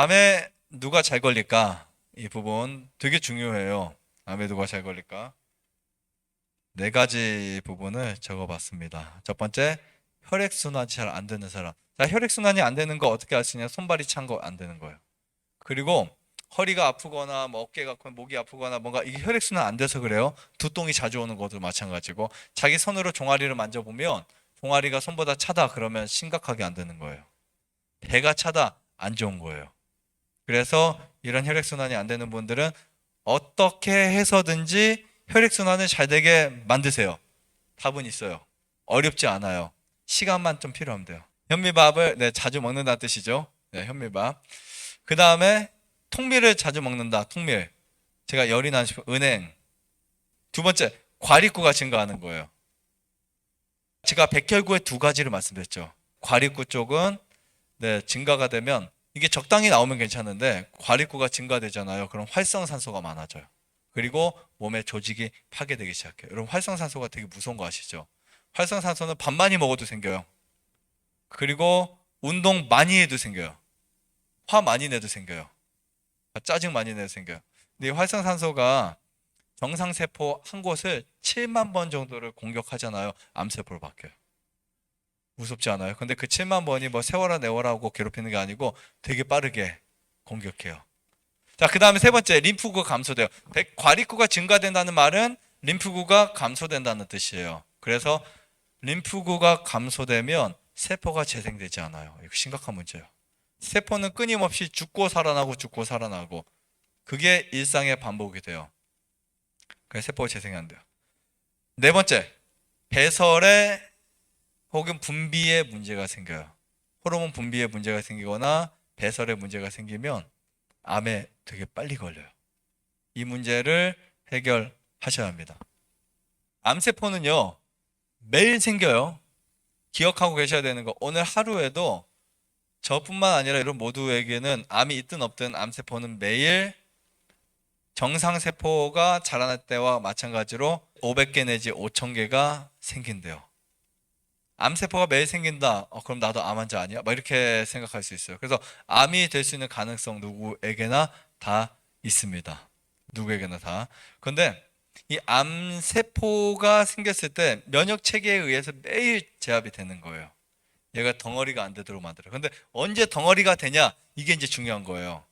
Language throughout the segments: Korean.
암에 누가 잘 걸릴까? 이 부분 되게 중요해요. 암에 누가 잘 걸릴까? 네 가지 부분을 적어봤습니다. 첫 번째, 혈액순환이 잘 안 되는 사람. 자, 혈액순환이 안 되는 거 어떻게 있냐? 손발이 찬 거 안 되는 거예요. 그리고 허리가 아프거나 뭐 어깨가 아프거나 목이 아프거나 뭔가 이게 혈액순환 안 돼서 그래요. 두통이 자주 오는 것도 마찬가지고 자기 손으로 종아리를 만져보면 종아리가 손보다 차다 그러면 심각하게 안 되는 거예요. 배가 차다 안 좋은 거예요. 그래서 이런 혈액순환이 안 되는 분들은 어떻게 해서든지 혈액순환을 잘 되게 만드세요. 답은 있어요. 어렵지 않아요. 시간만 좀 필요하면 돼요. 현미밥을 네, 자주 먹는다는 뜻이죠. 네, 현미밥. 그 다음에 통밀을 자주 먹는다. 통밀. 제가 열이 나는 은행. 두 번째, 과립구가 증가하는 거예요. 제가 백혈구의 두 가지를 말씀드렸죠. 과립구 쪽은 네, 증가가 되면 이게 적당히 나오면 괜찮은데 과립구가 증가되잖아요. 그럼 활성산소가 많아져요. 그리고 몸의 조직이 파괴되기 시작해요. 여러분 활성산소가 되게 무서운 거 아시죠? 활성산소는 밥 많이 먹어도 생겨요. 그리고 운동 많이 해도 생겨요. 화 많이 내도 생겨요. 아, 짜증 많이 내도 생겨요. 근데 이 활성산소가 정상세포 한 곳을 7만 번 정도를 공격하잖아요. 암세포로 바뀌어요. 무섭지 않아요? 근데 그 7만 번이 뭐 세워라 내워라 하고 괴롭히는 게 아니고 되게 빠르게 공격해요. 자, 그 다음에 세 번째, 림프구가 감소돼요. 백- 과립구가 증가된다는 말은 림프구가 감소된다는 뜻이에요. 그래서 림프구가 감소되면 세포가 재생되지 않아요. 이거 심각한 문제예요. 세포는 끊임없이 죽고 살아나고 죽고 살아나고 그게 일상의 반복이 돼요. 그래서 세포가 재생이 안 돼요. 네 번째, 배설에 혹은 분비에 문제가 생겨요. 호르몬 분비에 문제가 생기거나 배설에 문제가 생기면 암에 되게 빨리 걸려요. 이 문제를 해결하셔야 합니다. 암세포는요, 매일 생겨요. 기억하고 계셔야 되는 거. 오늘 하루에도 저뿐만 아니라 여러분 모두에게는 암이 있든 없든 암세포는 매일 정상세포가 자라날 때와 마찬가지로 500개 내지 5000개가 생긴대요. 암세포가 매일 생긴다. 어, 그럼 나도 암 환자 아니야? 막 이렇게 생각할 수 있어요. 그래서 암이 될 수 있는 가능성 누구에게나 다 있습니다. 누구에게나 다. 근데 이 암세포가 생겼을 때 면역 체계에 의해서 매일 제압이 되는 거예요. 얘가 덩어리가 안 되도록 만들어요. 근데 언제 덩어리가 되냐? 이게 이제 중요한 거예요.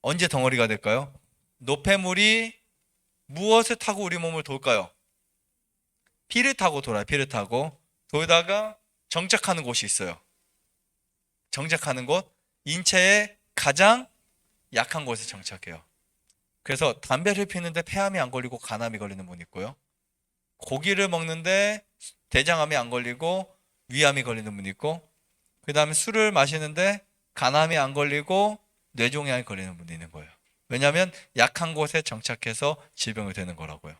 언제 덩어리가 될까요? 노폐물이 무엇을 타고 우리 몸을 돌까요? 피를 타고 돌아요. 피를 타고. 돌다가 정착하는 곳이 있어요. 정착하는 곳, 인체의 가장 약한 곳에 정착해요. 그래서 담배를 피는데 폐암이 안 걸리고 간암이 걸리는 분이 있고요. 고기를 먹는데 대장암이 안 걸리고 위암이 걸리는 분이 있고, 그 다음에 술을 마시는데 간암이 안 걸리고 뇌종양이 걸리는 분이 있는 거예요. 왜냐하면 약한 곳에 정착해서 질병이 되는 거라고요.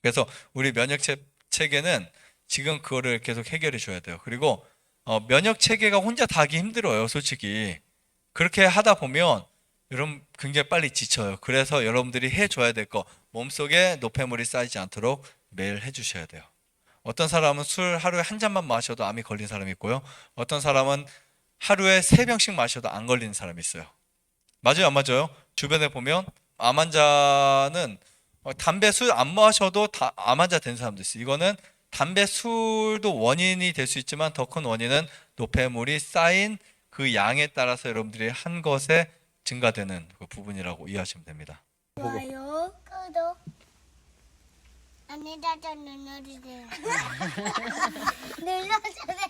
그래서 우리 면역 체- 체계는 지금 그거를 계속 해결해 줘야 돼요. 그리고 어, 면역 체계가 혼자 다 하기 힘들어요, 솔직히. 그렇게 하다 보면 여러분 굉장히 빨리 지쳐요. 그래서 여러분들이 해줘야 될 거 몸속에 노폐물이 쌓이지 않도록 매일 해주셔야 돼요. 어떤 사람은 술 하루에 한 잔만 마셔도 암이 걸린 사람이 있고요. 어떤 사람은 하루에 세 병씩 마셔도 안 걸리는 사람이 있어요. 맞아요, 안 맞아요? 주변에 보면 암 환자는 어, 담배 술 안 마셔도 다 암 환자 된 사람도 있어요. 이거는 담배 술도 원인이 될 수 있지만 더 큰 원인은 노폐물이 쌓인 그 양에 따라서 여러분들이 한 것에 증가되는 그 부분이라고 이해하시면 됩니다. 좋아요, 구독. 안내자전 눌러주세요. 눌러주세요.